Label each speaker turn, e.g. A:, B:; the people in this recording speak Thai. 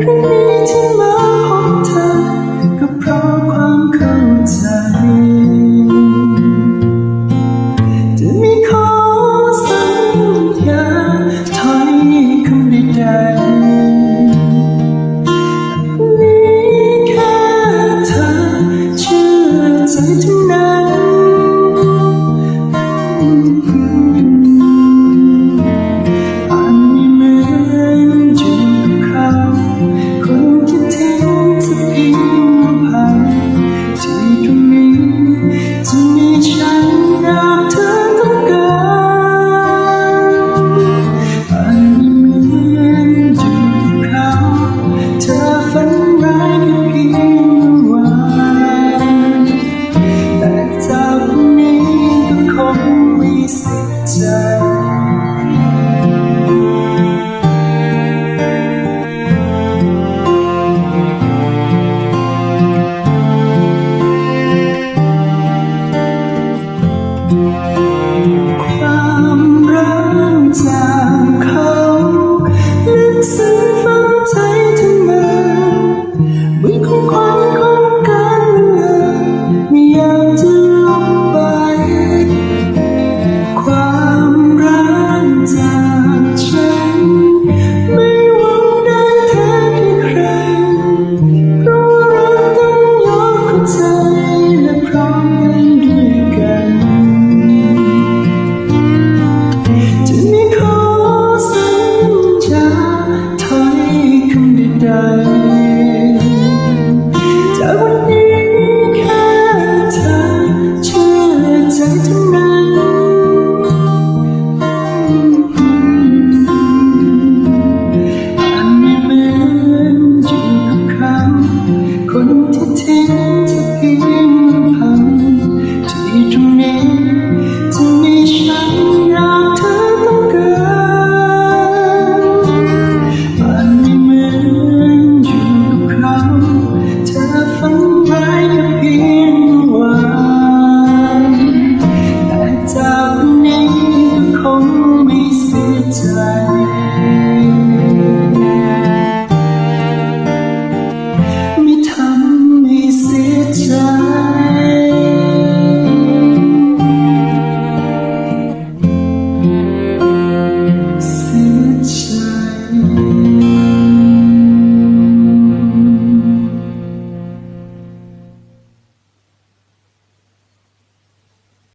A: ครั้นที่มาพบเธอ ก็เพราะความเข้าใจ จะม่ขอสัญญาถอยคำใดๆนี่แค่เธอเชื่อใจเท่านั้ Música